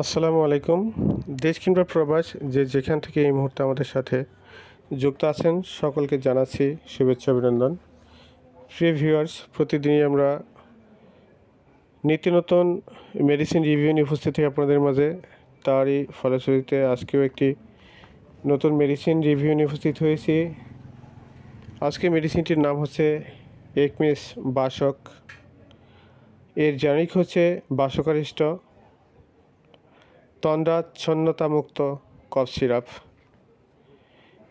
আসসালামু আলাইকুম। দেশ কিংবা প্রবাস যে যেখান থেকে এই মুহূর্তে আমাদের সাথে যুক্ত আছেন, সকলকে জানাচ্ছি শুভেচ্ছা, অভিনন্দন। প্রিয় ভিউয়ার্স, প্রতিদিনই আমরা নিত্য নতুন মেডিসিন রিভিউ নিয়ে উপস্থিত হই আপনাদের মাঝে। তারই ফলশ্রুতিতে আজকেও একটি নতুন মেডিসিন রিভিউ নিয়ে উপস্থিত হয়েছি। আজকে মেডিসিনটির নাম হচ্ছে একমিস বাসক। এর জানিক হচ্ছে বাসকারিষ্ট। তন্দ্রাচ্ছন্নতামুক্ত কফ সিরাপ।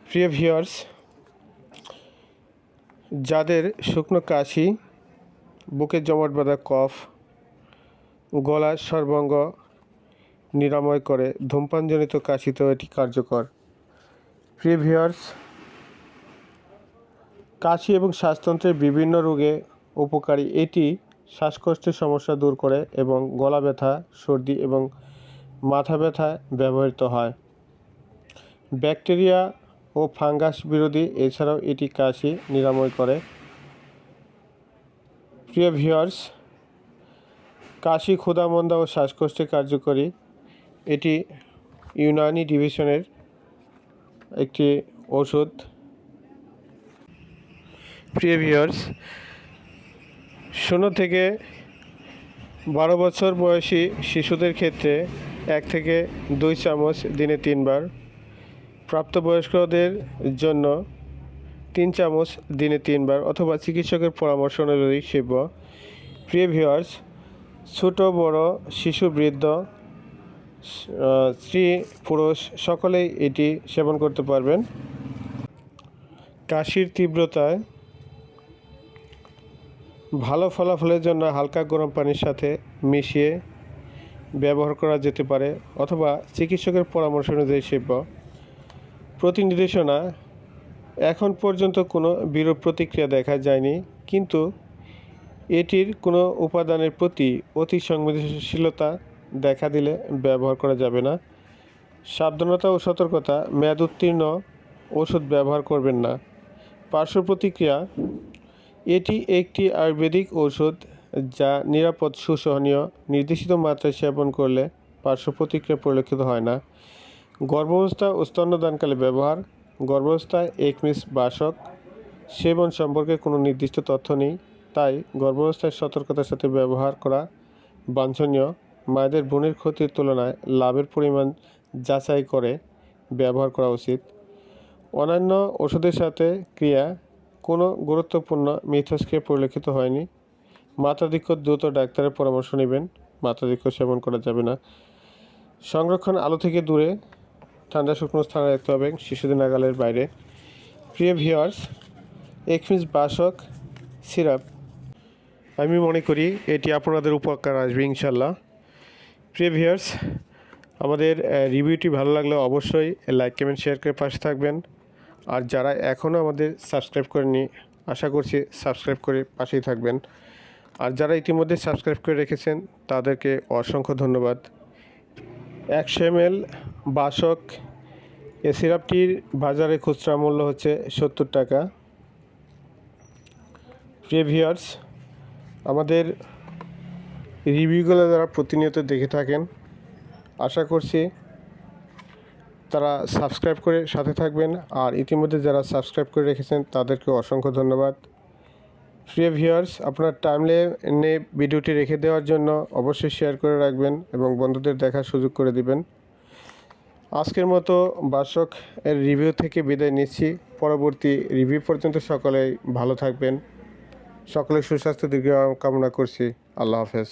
প্রিয় ভিউয়ার্স, যাদের শুকনো কাশি, বুকে জমাট বাঁধা কফ গলার সর্বাঙ্গ নিরাময় করে ধূমপানজনিত কাশিতেও এটি কার্যকর। প্রিয় ভিউয়ার্স, কাশি এবং শ্বাসতন্ত্রের বিভিন্ন রোগে উপকারী এটি শ্বাসকষ্টের সমস্যা দূর করে এবং গলা ব্যথা, সর্দি এবং মাথা ব্যথায় ব্যবহৃত হয়। ব্যাকটেরিয়া ও ফাঙ্গাস বিরোধী এছাড়াও এটি কাশি নিরাময় করে। প্রিয় ভিউয়ার্স, কাশি ক্ষুধামন্দা ও শ্বাসকষ্টে কার্যকরী এটি ইউনানি ডিভিশনের একটি ওষুধ। প্রিয় ভিউয়ার্স, শূন্য থেকে বারো বছর বয়সী শিশুদের ক্ষেত্রে এক থেকে দুই চামচ, দিনে তিনবার। প্রাপ্তবয়স্কদের জন্য তিন চামচ, দিনে তিনবার অথবা চিকিৎসকের পরামর্শ অনুযায়ী সেব্য। প্রিয় ভিউয়ার্স, ছোট, বড়, শিশু, বৃদ্ধ, স্ত্রী, পুরুষ, সকলেই এটি সেবন করতে পারবেন। কাশির তীব্রতায় ভালো ফলাফলের জন্য হালকা গরম পানির সাথে মিশিয়ে ব্যবহার করা যেতে পারে অথবা চিকিৎসকের পরামর্শ অনুযায়ী সেব্য। প্রতি নির্দেশনা এখন পর্যন্ত কোনো বিরূপ প্রতিক্রিয়া দেখা যায়নি, কিন্তু এটির কোনো উপাদানের প্রতি অতি সংবেদনশীলতা দেখা দিলে ব্যবহার করা যাবে না। সাবধানতা ও সতর্কতা, মেয়াদ উত্তীর্ণ, ওষুধ ব্যবহার করবেন না। পার্শ্ব প্রতিক্রিয়া, এটি একটি আয়ুর্বেদিক ঔষধ যা নিরাপদ, সুসহনীয়, নির্দেশিত মাত্রায় সেবন করলে পার্শ্ব প্রতিক্রিয়া পরিলক্ষিত হয় না। গর্ভাবস্থা ও স্তন্যদানকালে ব্যবহার, গর্ভাবস্থায় একমিস বাসক, সেবন সম্পর্কে কোনো নির্দিষ্ট তথ্য নেই, তাই গর্ভাবস্থায় সতর্কতার সাথে ব্যবহার করা বাঞ্ছনীয়। মায়েদের বোনের ক্ষতির তুলনায় লাভের পরিমাণ যাচাই করে ব্যবহার করা উচিত। অন্যান্য ওষুধের সাথে ক্রিয়া, কোনো গুরুত্বপূর্ণ মিথস্ক্রিয়া পরিলক্ষিত হয়নি। মাত্রাধিক্য দ্রুত ডাক্তারের পরামর্শ নেবেন। মাত্রাধিক্য সেবন করা যাবে না। সংরক্ষণ আলো থেকে দূরে, ঠান্ডা শুকনো স্থানে রাখতে হবে শিশুদের নাগালের বাইরে। প্রিয় ভিওয়ার্স একমিস বাসক সিরাপ। আমি মনে করি এটি আপনাদের উপকার আসবে ইনশাল্লাহ প্রিয় ভিউয়ার্স, আমাদের রিভিউটি ভালো লাগলে অবশ্যই লাইক, কমেন্ট, শেয়ার করে পাশে থাকবেন। আর যারা এখনও আমাদের সাবস্ক্রাইব করেনি আশা করছি সাবস্ক্রাইব করে পাশেই থাকবেন। আর যারা ইতিমধ্যে সাবস্ক্রাইব করে রেখেছেন, তাদেরকে অসংখ্য ধন্যবাদ। একশো এম এল বাসক এ সিরাপটির বাজারে খুচরা মূল্য হচ্ছে সত্তর টাকা। প্রিয় ভিউয়ার্স, আমাদের রিভিউগুলো যারা প্রতিনিয়ত দেখে থাকেন, আশা করছি তারা সাবস্ক্রাইব করে সাথে থাকবেন। আর ইতিমধ্যে যারা সাবস্ক্রাইব করে রেখেছেন, তাদেরকে অসংখ্য ধন্যবাদ। প্রিয় ভিউয়ার্স, আপনার টাইমলে এনে ভিডিওটি রেখে দেওয়ার জন্য অবশ্যই শেয়ার করে রাখবেন এবং বন্ধুদের দেখার সুযোগ করে দিবেন। আজকের মতো বাসক এর রিভিউ থেকে বিদায় নিচ্ছি। পরবর্তী রিভিউ পর্যন্ত সকলেই ভালো থাকবেন। সকলের সুস্বাস্থ্য দীর্ঘ কামনা করছি। আল্লাহ হাফেজ।